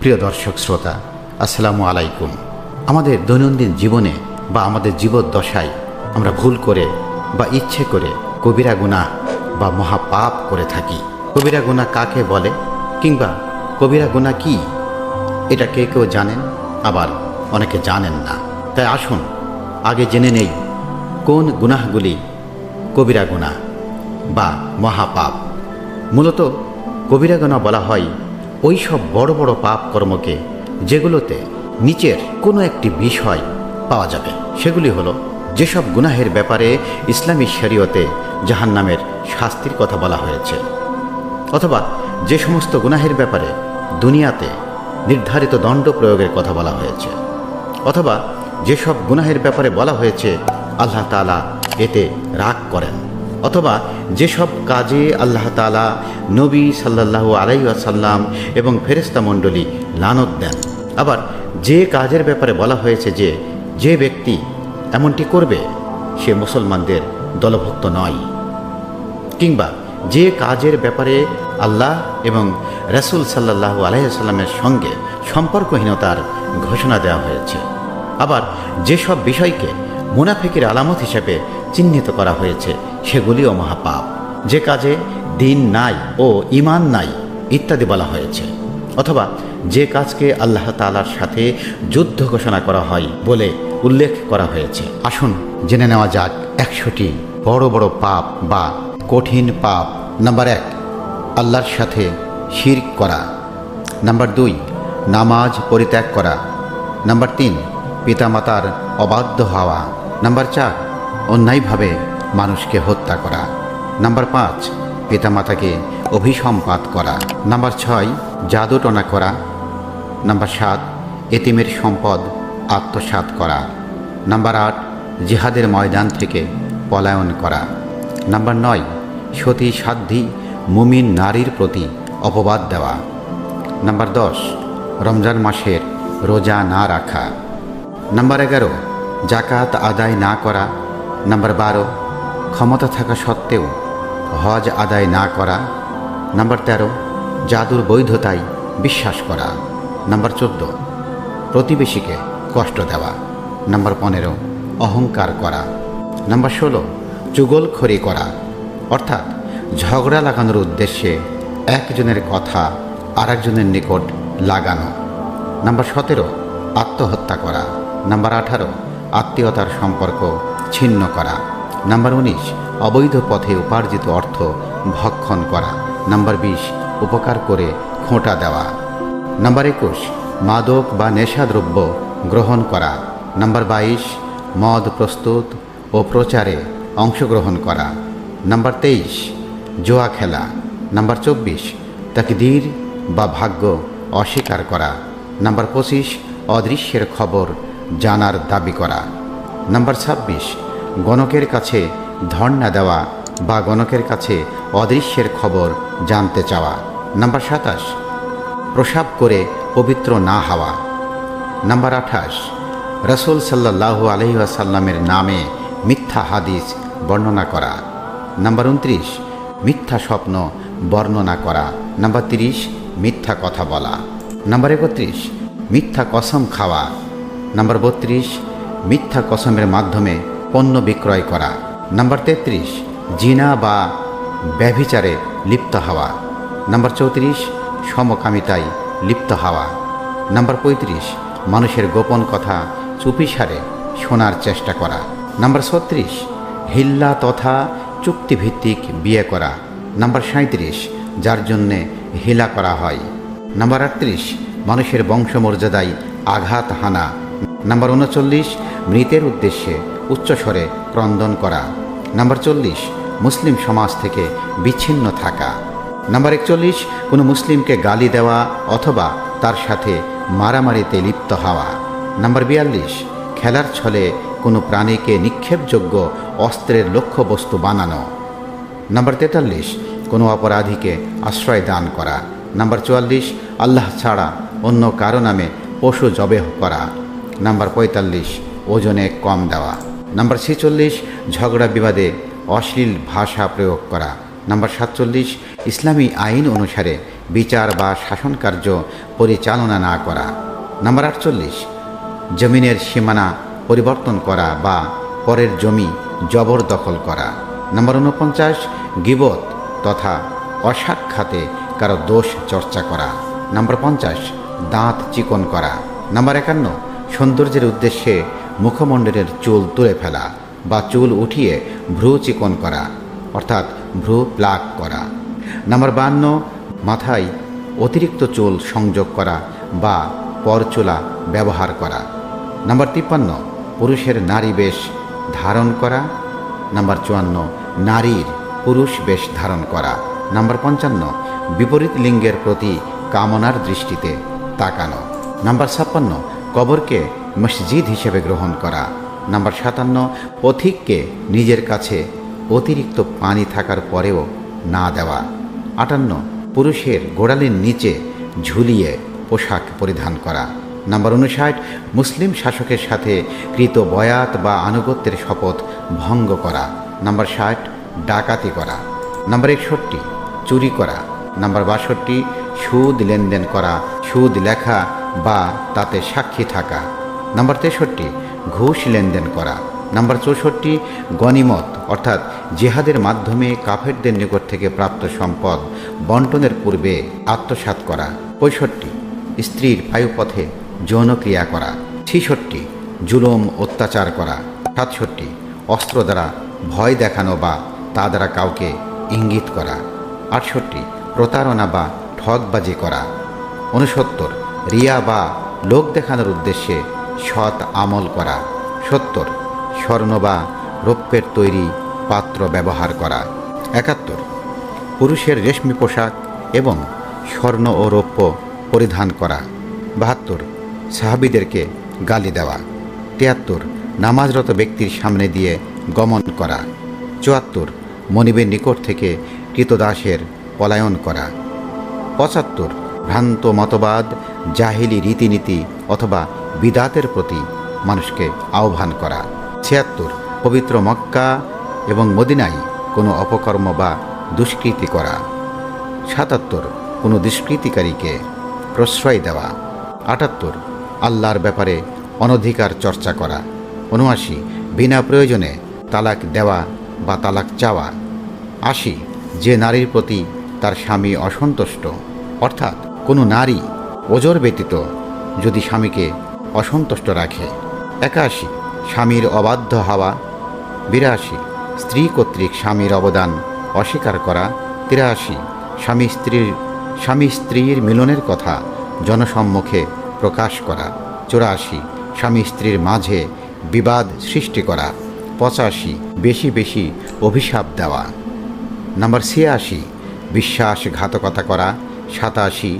প্রিয় দর্শক শ্রোতা, আসসালামু আলাইকুম। আমাদের দৈনন্দিন জীবনে বা আমাদের জীবদ্দশায় আমরা ভুল করে বা ইচ্ছে করে কবিরা গুনাহ বা মহাপাপ করে থাকি। কবিরা গুনাহ কাকে বলে কিংবা কবিরা গুনাহ কি? এটা কে কেউ জানেন? আবার অনেকে জানেন না। তাই আসুন, আগে জেনে নেই কোন গুনাহগুলি কবিরা গুনাহ বা মহাপাপ। মূলত কবিরা গুনাহ বলা হয় ওই সব বড় বড় পাপ কর্মকে, যেগুলোতে নিচের কোনো একটি বিষয় পাওয়া যাবে। সেগুলি হলো, যেসব গুনাহের ব্যাপারে ইসলামী শরীয়তে জাহান্নামের শাস্তির কথা বলা হয়েছে, অথবা যে সমস্ত গুনাহের ব্যাপারে দুনিয়াতে নির্ধারিত দণ্ড প্রয়োগের কথা বলা হয়েছে, অথবা যেসব গুনাহের ব্যাপারে বলা হয়েছে, আল্লাহ তালা এতে রাগ করেন। অথবা যেসব কাজে আল্লাহ তালা নবী সাল্লাহ আলাইসাল্লাম এবং ফেরেস্তা মণ্ডলী লানত দেন। আবার যে কাজের ব্যাপারে বলা হয়েছে যে যে ব্যক্তি এমনটি করবে, সে মুসলমানদের দলভুক্ত নয়। কিংবা যে কাজের ব্যাপারে আল্লাহ এবং রসুল সাল্লাহ আলাইসাল্লামের সঙ্গে সম্পর্কহীনতার ঘোষণা দেওয়া হয়েছে। আবার যেসব বিষয়কে মুনাফিকের আলামত হিসেবে চিহ্নিত করা হয়েছে, সেগুলিও মহাপাপ। যে কাজে দিন নাই ও ইমান নাই, ইত্যাদি বলা হয়েছে। অথবা যে কাজকে আল্লাহ তালার সাথে যুদ্ধ ঘোষণা করা হয় বলে উল্লেখ করা হয়েছে। আসুন, জেনে নেওয়া যাক একশোটি বড় বড় পাপ বা কঠিন পাপ। নাম্বার এক, আল্লাহর সাথে শির করা। নাম্বার দুই, নামাজ পরিত্যাগ করা। নাম্বার তিন, পিতামাতার অবাধ্য হওয়া। নাম্বার চার অন্যায়ভাবে মানুষকে হত্যা করা। নাম্বার পাঁচ, পিতামাতাকে অভিসম্পাত করা। নাম্বার ছয়, জাদুটনা করা। নাম্বার সাত, এতিমের সম্পদ আত্মসাৎ করা। নাম্বার আট, জিহাদের ময়দান থেকে পলায়ন করা। নাম্বার নয় সতী সাধ্যী মুমিন নারীর প্রতি অপবাদ দেওয়া। নাম্বার দশ, রমজান মাসের রোজা না রাখা। নাম্বার এগারো, জাকাত আদায় না করা নাম্বার বারো, ক্ষমতা থাকা সত্ত্বেও হজ আদায় না করা। নাম্বার তেরো, জাদুর বৈধতায় বিশ্বাস করা। নাম্বার চোদ্দ, প্রতিবেশীকে কষ্ট দেওয়া। নাম্বার পনেরো, অহংকার করা। নাম্বার ষোলো চুগলখড়ি করা। অর্থাৎ ঝগড়া লাগানোর উদ্দেশ্যে একজনের কথা আরেকজনের নিকট লাগানো। নাম্বার সতেরো, আত্মহত্যা করা। নাম্বার আঠারো, আত্মীয়তার সম্পর্ক ছিন্ন করা। নাম্বার উনিশ, অবৈধ পথে উপার্জিত অর্থ ভক্ষণ করা। নাম্বার বিশ, উপকার করে খোঁটা দেওয়া। নাম্বার একুশ, মাদক বা নেশাদ্রব্য গ্রহণ করা। নাম্বার বাইশ, মদ প্রস্তুত ও প্রচারে অংশগ্রহণ করা। নাম্বার তেইশ, জোয়া খেলা। নাম্বার চব্বিশ তাকদীর বা ভাগ্য অস্বীকার করা। নাম্বার পঁচিশ, অদৃশ্যের খবর জানার দাবি করা। নাম্বার ছাব্বিশ, গণকের কাছে ধর্ণা দেওয়া বা গণকের কাছে অদৃশ্যের খবর জানতে চাওয়া। নাম্বার সাতাশ, প্রসাব করে পবিত্র না হওয়া। নাম্বার আঠাশ, রসুল সাল্লাহ আলহিহাসাল্লামের নামে মিথ্যা হাদিস বর্ণনা করা। নাম্বার উনত্রিশ, মিথ্যা স্বপ্ন বর্ণনা করা। নাম্বার তিরিশ, মিথ্যা কথা বলা। নাম্বার একত্রিশ, মিথ্যা কসম খাওয়া। নাম্বার বত্রিশ মিথ্যা কসমের মাধ্যমে পণ্য বিক্রয় করা। নাম্বার তেত্রিশ, জিনা বা ব্যভিচারে লিপ্ত হওয়া। নাম্বার চৌত্রিশ, সমকামিতায় লিপ্ত হওয়া। নাম্বার পঁয়ত্রিশ, মানুষের গোপন কথা চুপিসারে শোনার চেষ্টা করা। নাম্বার ছত্রিশ, হিল্লা তথা চুক্তিভিত্তিক বিয়ে করা। নাম্বার সাঁত্রিশ যার জন্যে হিলা করা হয়। নাম্বার আটত্রিশ, মানুষের বংশমর্যাদায় আঘাত হানা। নাম্বার উনচল্লিশ, মৃতের উদ্দেশ্যে উচ্চস্বরে ক্রন্দন করা। নাম্বার চল্লিশ, মুসলিম সমাজ থেকে বিচ্ছিন্ন থাকা। নাম্বার একচল্লিশ, কোনো মুসলিমকে গালি দেওয়া অথবা তার সাথে মারামারিতে লিপ্ত হওয়া। নাম্বার বিয়াল্লিশ, খেলার ছলে কোনো প্রাণীকে নিক্ষেপযোগ্য অস্ত্রের লক্ষ্যবস্তু বানানো। নাম্বার তেতাল্লিশ, কোনো অপরাধীকে আশ্রয় দান করা। নাম্বার চুয়াল্লিশ, আল্লাহ ছাড়া অন্য কারও নামে পশু জবেহ করা। নাম্বার পঁয়তাল্লিশ, ওজনে কম দেওয়া। নাম্বার ছেচল্লিশ, ঝগড়া বিবাদে অশ্লীল ভাষা প্রয়োগ করা। নাম্বার সাতচল্লিশ, ইসলামী আইন অনুসারে বিচার বা শাসন কার্য পরিচালনা না করা। নাম্বার আটচল্লিশ, জমিনের সীমানা পরিবর্তন করা বা পরের জমি জবরদখল করা। নম্বর উনপঞ্চাশ গিবত তথা অসাক্ষাতে কারও দোষ চর্চা করা। নাম্বার পঞ্চাশ, দাঁত চিকন করা। নাম্বার একান্ন সৌন্দর্যের উদ্দেশ্যে মুখমণ্ডলের চুল তুলে ফেলা বা চুল উঠিয়ে ভ্রু চিকন করা, অর্থাৎ ভ্রু প্লাক করা। নাম্বার বান্ন, মাথায় অতিরিক্ত চুল সংযোগ করা বা পরচুলা ব্যবহার করা। নাম্বার তিপ্পান্ন, পুরুষের নারী বেশ ধারণ করা। নাম্বার চুয়ান্ন, নারীর পুরুষ বেশ ধারণ করা। নাম্বার পঞ্চান্ন, বিপরীত লিঙ্গের প্রতি কামনার দৃষ্টিতে তাকানো। নাম্বার ছাপ্পান্ন কবরকে মসজিদ হিসেবে গ্রহণ করা। নাম্বার সাতান্ন, পথিককে নিজের কাছে অতিরিক্ত পানি থাকার পরেও না দেওয়া। আটান্ন, পুরুষের গোড়ালির নিচে ঝুলিয়ে পোশাক পরিধান করা। নাম্বার উনষাট, মুসলিম শাসকের সাথে কৃত বয়াত বা আনুগত্যের শপথ ভঙ্গ করা। নাম্বার ষাট, ডাকাতি করা। নাম্বার একষট্টি, চুরি করা। নাম্বার বাষট্টি, সুদ লেনদেন করা। সুদ লেখা বা তাতে সাক্ষী থাকা। নাম্বার তেষট্টি, ঘুষ লেনদেন করা। নাম্বার চৌষট্টি গনিমত অর্থাৎ জেহাদের মাধ্যমে কাফেরদের নিকট থেকে প্রাপ্ত সম্পদ বন্টনের পূর্বে আত্মসাৎ করা। পঁয়ষট্টি, স্ত্রীর বায়ুপথে যৌনক্রিয়া করা। ছিষট্টি, জুলুম অত্যাচার করা। সাতষট্টি, অস্ত্র দ্বারা ভয় দেখানো বা তা দ্বারা কাউকে ইঙ্গিত করা। আটষট্টি, প্রতারণা বা ঠগবাজি করা। উনসত্তর রিয়া বা লোক দেখানোর উদ্দেশ্যে সৎ আমল করা। সত্তর, স্বর্ণ বা রৌপ্যের তৈরি পাত্র ব্যবহার করা। একাত্তর, পুরুষের রেশমি পোশাক এবং স্বর্ণ ও রৌপ্য পরিধান করা। বাহাত্তর, সাহাবিদেরকে গালি দেওয়া। তিয়াত্তর, নামাজরত ব্যক্তির সামনে দিয়ে গমন করা। চুয়াত্তর, মনিবের নিকট থেকে কৃতদাসের পলায়ন করা। পঁচাত্তর ভ্রান্ত মতবাদ, জাহিলি রীতিনীতি অথবা বিদাতের প্রতি মানুষকে আহ্বান করা। ছিয়াত্তর, পবিত্র মক্কা এবং মদিনায় কোনো অপকর্ম বা দুষ্কৃতি করা। সাতাত্তর, কোনো দুষ্কৃতিকারীকে প্রশ্রয় দেওয়া। আটাত্তর, আল্লাহর ব্যাপারে অনধিকার চর্চা করা। উনআশি, বিনা প্রয়োজনে তালাক দেওয়া বা তালাক চাওয়া। আশি, যে নারীর প্রতি তার স্বামী অসন্তুষ্ট, অর্থাৎ কোনো নারী ওজোর ব্যতীত যদি স্বামীকে অসন্তুষ্ট রাখে। একাশি, স্বামীর অবাধ্য হওয়া। বিরাশি, স্ত্রী কর্তৃক স্বামীর অবদান অস্বীকার করা। তিরাশি, স্বামী স্ত্রীর স্বামী স্ত্রীর মিলনের কথা জনসম্মুখে প্রকাশ করা। চুরাশি, স্বামী স্ত্রীর মাঝে বিবাদ সৃষ্টি করা। পঁচাশি, বেশি বেশি অভিশাপ দেওয়া। নাম্বার ছিয়াশি, বিশ্বাসঘাতকতা করা। সাতাশি,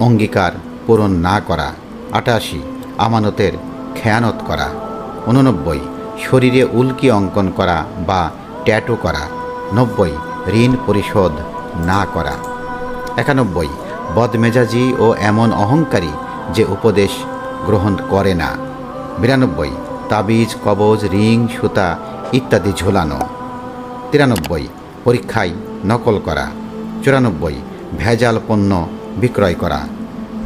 অঙ্গীকার পূরণ না করা, আটাশি, আমানতের খেয়ানত করা, উননব্বই, শরীরে উল্কি অঙ্কন করা বা ট্যাটু করা, নব্বই, ঋণ পরিশোধ না করা, একানব্বই, বদমেজাজি ও এমন অহংকারী যে উপদেশ গ্রহণ করে না, বিরানব্বই, তাবিজ, কবজ, রিং, সুতা ইত্যাদি ঝোলানো, তিরানব্বই, পরীক্ষায় নকল করা, চুরানব্বই ভেজাল পণ্য বিক্রয় করা।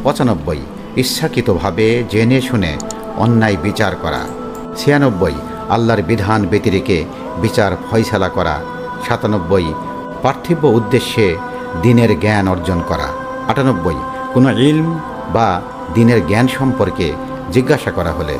পঁচানব্বই, ইচ্ছাকৃতভাবে জেনে শুনে অন্যায় বিচার করা। ছিয়ানব্বই, আল্লাহর বিধান ব্যতিরেকে বিচার ফয়সালা করা। সাতানব্বই, পার্থিব উদ্দেশ্যে দিনের জ্ঞান অর্জন করা। আটানব্বই, কোনো ইলম বা দিনের জ্ঞান সম্পর্কে জিজ্ঞাসা করা হলে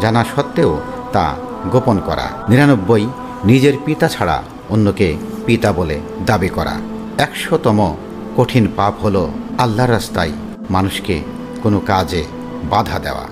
জানা সত্ত্বেও তা গোপন করা। নিরানব্বই, নিজের পিতা ছাড়া অন্যকে পিতা বলে দাবি করা। একশোতম কঠিন পাপ হলো আল্লাহর রাস্তায় মানুষকে কোনো কাজে বাধা দেওয়া।